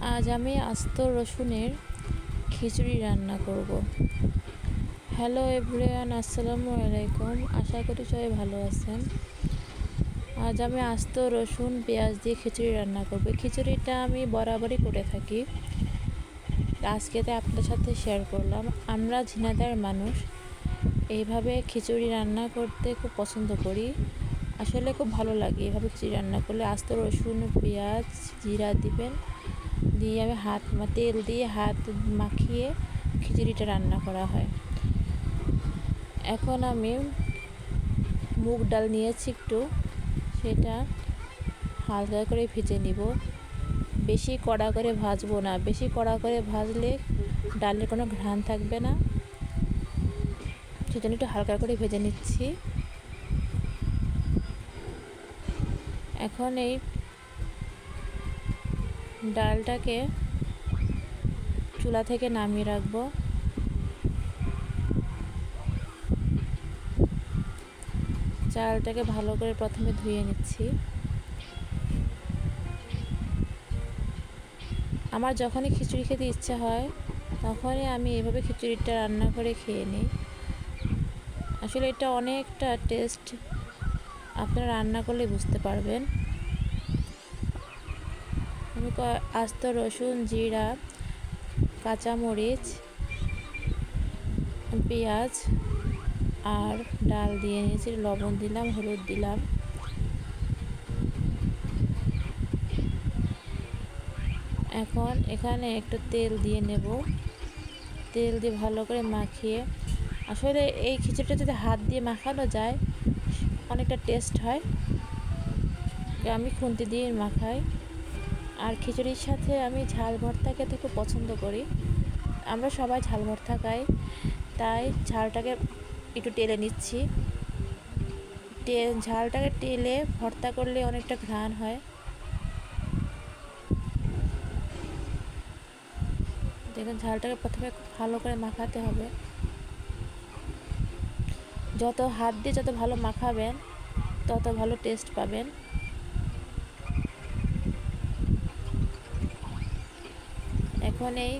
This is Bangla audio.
আজ আমি আস্ত রসুনের খিচুড়ি রান্না করব। হ্যালো এভরিওয়ান, আসসালামু আলাইকুম। আশা করি সবাই ভালো আছেন। আজ আমি আস্ত রসুন, পেঁয়াজ দিয়ে খিচুড়ি রান্না করব। খিচুড়িটা আমি বরাবরই করে থাকি। আজকে তাই আপনাদের সাথে শেয়ার করলাম। আমরা ঝিনাদার মানুষ, এইভাবে খিচুড়ি রান্না করতে খুব পছন্দ করি। আসলে খুব ভালো লাগে এভাবে খিচুড়ি রান্না করলে আস্ত রসুন, পেঁয়াজ, জিরা দিবেন। দিয়ে আমি হাত তেল দিয়ে হাত মাখিয়ে খিচুড়িটা রান্না করা হয়। এখন আমি মুগ ডাল নিয়েছি একটু, সেটা হালকা করে ভেজে নিব। বেশি কড়া করে ভাজবো না, বেশি কড়া করে ভাজলে ডালের কোনো ঘ্রাণ থাকবে না। সেজন্য একটু হালকা করে ভেজে নিচ্ছি। এখন এই ডালটাকে চুলা থেকে নামিয়ে রাখব। চালটাকে ভালো করে প্রথমে ধুয়ে নিচ্ছি। আমার যখনই খিচুড়ি খেতে ইচ্ছা হয়, তখনই আমি এভাবে খিচুড়িটা রান্না করে খেয়ে নিই। আসলে এটা অনেকটা টেস্ট, আপনারা রান্না করলে বুঝতে পারবেন। আমি আস্ত রসুন, জিরা, কাঁচামরিচ, পেঁয়াজ আর ডাল দিয়ে নিয়েছি লবণ দিলাম, হলুদ দিলাম। এখন এখানে একটু তেল দিয়ে নেব। তেল দিয়ে ভালো করে মাখিয়ে, আসলে এই খিচুড়িটা যদি হাত দিয়ে মাখানো যায়, অনেকটা টেস্ট হয়। আমি খুন্তি দিয়ে মাখাই। আর খিচুড়ির সাথে আমি ঝাল ভর্তা খেতে খুব পছন্দ করি। আমরা সবাই ঝাল ভর্তা খাই, তাই ঝালটাকে একটু টেলে নিচ্ছি। ঝালটাকে টেলে ভর্তা করলে অনেকটা ঘ্রাণ হয়। দেখুন, ঝালটাকে প্রথমে ভালো করে মাখাতে হবে। যত হাত দিয়ে যত ভালো মাখাবেন, তত ভালো টেস্ট পাবেন। এখন এই